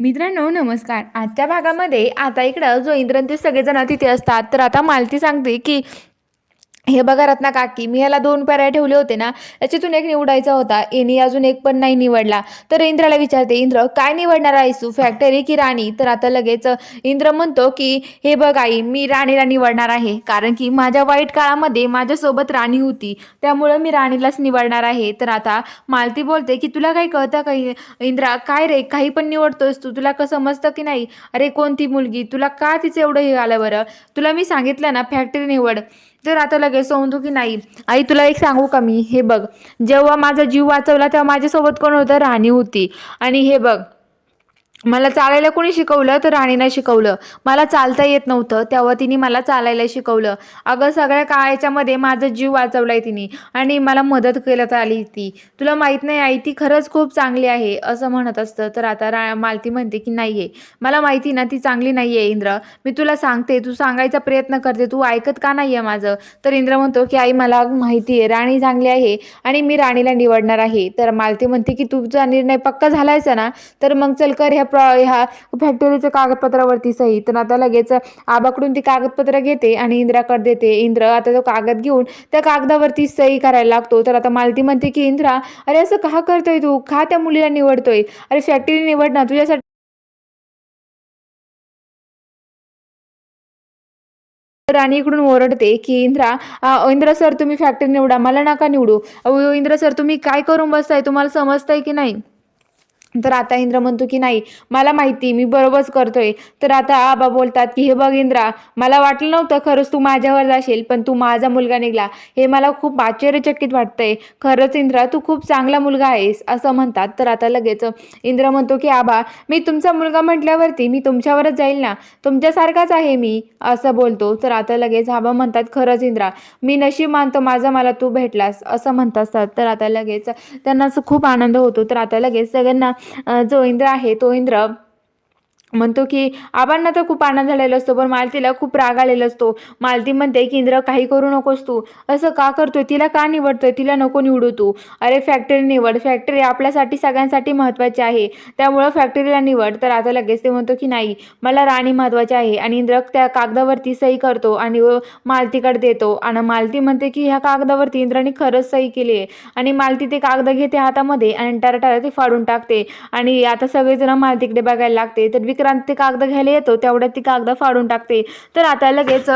मित्रांनो नमस्कार. आजच्या भागामध्ये आता इकडं जो इंद्रन ते सगळेजण तिथे असतात तर आता मालती सांगते की हे बघा रत्ना काकी मी याला दोन पर्याय ठेवले होते ना याच्यातून एक निवडायचा होता. एनी अजून एक पण नाही निवडला. तर इंद्राला विचारते इंद्र काय निवडणार आहेस तू? फॅक्टरी की राणी? तर आता लगेच इंद्र म्हणतो की हे बघ आई मी राणीला निवडणार आहे. कारण की माझ्या वाईट काळामध्ये माझ्यासोबत राणी होती. त्यामुळं मी राणीलाच निवडणार आहे. तर आता मालती बोलते की तुला काही कळतं काही इंद्रा? काय रे? काही पण निवडतोस तू? तुला कसं समजतं की नाही? अरे कोणती मुलगी? तुला का तिचं एवढं हे आलं बरं? तुला मी सांगितलं ना फॅक्टरी निवड. तर आता लगेच तो की नाही. आई तुला एक सांगू का मी? हे बघ जेव्हा माझा जीव वाचवला तेव्हा माझ्यासोबत कोण होतं? राणी होती. आणि हे बघ मला चालायला कोणी शिकवलं तर राणीनं शिकवलं. मला चालता येत नव्हतं तेव्हा तिने मला चालायला शिकवलं. अगं सगळ्या काळाच्यामध्ये माझा जीव वाचवलाय तिने आणि मला मदत करत आली ती तुला माहीत नाही आई ती खरंच खूप चांगली आहे असं म्हणत असतं. तर आता रा मालती म्हणते की नाही आहे मला माहिती ना ती चांगली नाही आहे इंद्र. मी तुला सांगते तू सांगायचा प्रयत्न करते तू ऐकत का नाही आहे माझं? तर इंद्र म्हणतो की आई मला माहिती आहे राणी चांगली आहे आणि मी राणीला निवडणार आहे. तर मालती म्हणते की तुझा निर्णय पक्का झालायचा ना? तर मग चल कर ह्या ह्या फॅक्टरीच्या कागदपत्रावरती सही. तर आता लगेच आबाकडून ती कागदपत्र घेते आणि इंद्राकडे देते. इंद्र आता तो कागद घेऊन त्या कागदावरती सही करायला लागतो. तर आता मालती म्हणते की इंद्रा अरे असं का करतोय तू? का त्या मुलीला निवडतोय? अरे फॅक्टरी निवड ना तुझ्यासाठी राणी इकडून ओरडते की इंद्रा इंद्रा इंद्र सर तुम्ही फॅक्टरी निवडा. मला नका निवडू. इंद्र सर तुम्ही काय करून बसताय? तुम्हाला समजतंय की नाही? तर आता इंद्र म्हणतो की नाही मला माहिती मी बरोबरच करतोय. तर आता आबा बोलतात की हे बघ इंद्रा मला वाटलं नव्हतं खरंच तू माझ्यावर जाशील पण तू माझा मुलगा निघला. हे मला खूप आश्चर्यचकित वाटतंय. खरंच इंद्रा तू खूप चांगला मुलगा आहेस असं म्हणतात. तर आता लगेच इंद्र म्हणतो की आबा मी तुमचा मुलगा म्हटल्यावरती मी तुमच्यावरच जाईल ना? तुमच्यासारखाच आहे मी असं बोलतो. तर आता लगेच आबा म्हणतात खरंच इंद्रा मी नशीब मानतो माझा मला तू भेटलास असं म्हणत असतात तर आता लगेच त्यांना असं खूप आनंद होतो. तर आता लगेच सगळ्यांना जो इंद्र आहे तो इंद्र म्हणतो की आबांना तर खूप आनंद झालेला असतो पण मालतीला खूप राग आलेला असतो. मालती म्हणते की इंद्र काही करू नकोस तू. असं का करतोय? तिला का निवडतोय? तिला नको निवडू तू. अरे फॅक्टरी निवड. फॅक्टरी आपल्यासाठी सगळ्यांसाठी महत्त्वाची आहे. त्यामुळं फॅक्टरीला निवड. तर आता लगेच ते म्हणतो की नाही मला राणी महत्त्वाची आहे आणि इंद्र त्या कागदावरती सही करतो आणि व मालतीकडे देतो. आणि मालती म्हणते की ह्या कागदावरती इंद्राने खरंच सही केली आहे. आणि मालती ते कागद घेते हातामध्ये आणि टरटार ते फाडून टाकते. आणि आता सगळेजण मालतीकडे बघायला लागते. तर क्रांती ते कागद घ्यायला येतो तेवढ्यात ती कागद फाडून टाकते. तर आता लगेच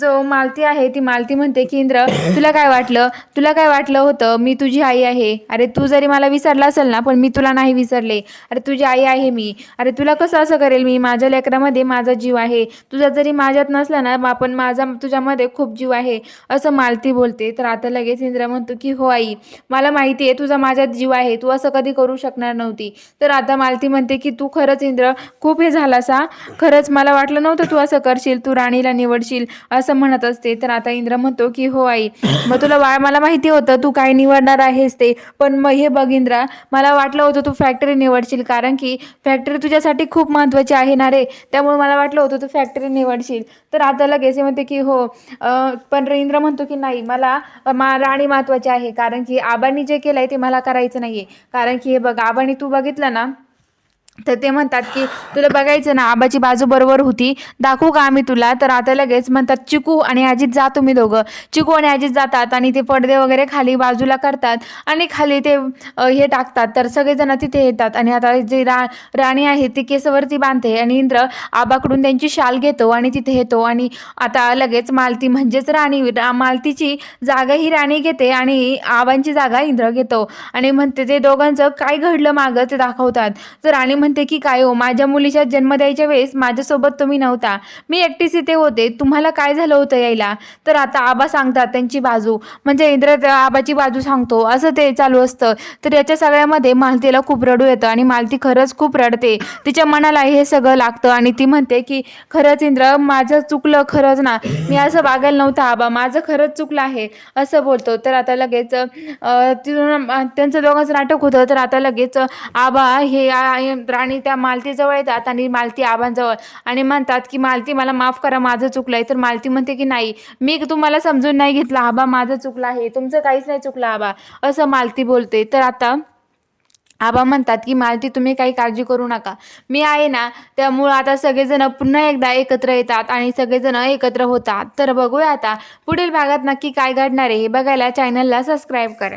जो मालती आहे ती मालती म्हणते की इंद्र तुला काय वाटलं? तुला काय वाटलं होतं? मी तुझी आई आहे. अरे तू जरी मला विसरला असेल ना पण मी तुला नाही विसरले. अरे तुझी आई आहे मी. अरे तुला कसं असं करेल मी? माझ्या लेकरामध्ये माझा जीव आहे. तुझा जरी माझ्यात नसला ना आपण माझा तुझ्यामध्ये खूप जीव आहे असं मालती बोलते. तर आता लगेच इंद्र म्हणतो की हो आई मला माहिती आहे तुझा माझ्यात जीव आहे. तू असं कधी करू शकणार नव्हती. तर आता मालती म्हणते की तू खरंच इंद्र खूप झाला सा खरंच मला वाटलं नव्हतं तू असं करशील तू राणीला निवडशील असं म्हणत असते. तर आता इंद्र म्हणतो की हो आई मग तुला वा मला माहिती होतं तू काय निवडणार आहेस ते. पण मग हे बघ इंद्रा मला वाटलं होतं तू फॅक्टरी निवडशील कारण की फॅक्टरी तुझ्यासाठी खूप महत्त्वाची आहे ना रे. त्यामुळे मला वाटलं होतं तू फॅक्टरी निवडशील. तर आता लगेच हे म्हणते की हो. पण इंद्र म्हणतो की नाही मला मा राणी महत्त्वाची आहे. कारण की आबांनी जे केलंय ते मला करायचं नाहीये. कारण की हे बघ आबांनी तू बघितलं ना तर ते म्हणतात की तुला बघायचं ना आबाची बाजू बरोबर होती. दाखवू का आम्ही तुला? तर आता लगेच म्हणतात चिकू आणि आजीत जा तुम्ही दोघं. चिकू आणि आजीत जातात आणि ते पडदे वगैरे खाली बाजूला करतात आणि खाली ते हे टाकतात. तर सगळेजण तिथे येतात आणि आता जे रा राणी आहे ती केसवरती बांधते आणि इंद्र आबाकडून त्यांची शाल घेतो आणि तिथे येतो आणि आता लगेच मालती म्हणजेच राणी मालतीची जागा ही राणी घेते आणि आबांची जागा इंद्र घेतो. आणि म्हणते ते दोघांचं काय घडलं मागं? ते दाखवतात. तर राणी म्हणते की काय हो माझ्या मुलीच्या जन्म द्यायच्या वेळेस माझ्यासोबत तुम्ही नव्हता. मी एकटीच इथे होते. तुम्हाला काय झालं होतं यायला? तर आता आबा सांगतात त्यांची बाजू म्हणजे इंद्र आबाची बाजू सांगतो. असं ते चालू असतं. तर याच्या सगळ्यामध्ये मालतीला खूप रडू येतं आणि मालती खरंच खूप रडते. तिच्या मनाला हे सगळं लागतं आणि ती म्हणते की खरंच इंद्र माझं चुकलं खरंच ना. मी असं वागायला नव्हतं आबा. माझं खरंच चुकलं आहे. असं बोलतो. तर आता लगेच तिथून त्यांचं दोघांचं नाटक होतं. तर आता लगेच आबा हे आ- राणी त्या मालतीजवळ येतात आणि मालती आबांजवळ. आणि म्हणतात की मालती मला माफ करा माझं चुकलं आहे तर मालती म्हणते की नाही मी तुम्हाला समजून नाही घेतलं. आबा माझं चुकलं आहे. तुमचं काहीच नाही चुकलं आबा. असं मालती बोलते. तर आता आबा म्हणतात की मालती तुम्ही काही काळजी करू नका. मी आहे ना त्यामुळं आता सगळेजण पुन्हा एकदा एकत्र येतात आणि सगळेजण एकत्र होतात. तर बघूया आता पुढील भागात नक्की काय घडणार आहे हे बघायला चॅनलला सबस्क्राईब करा.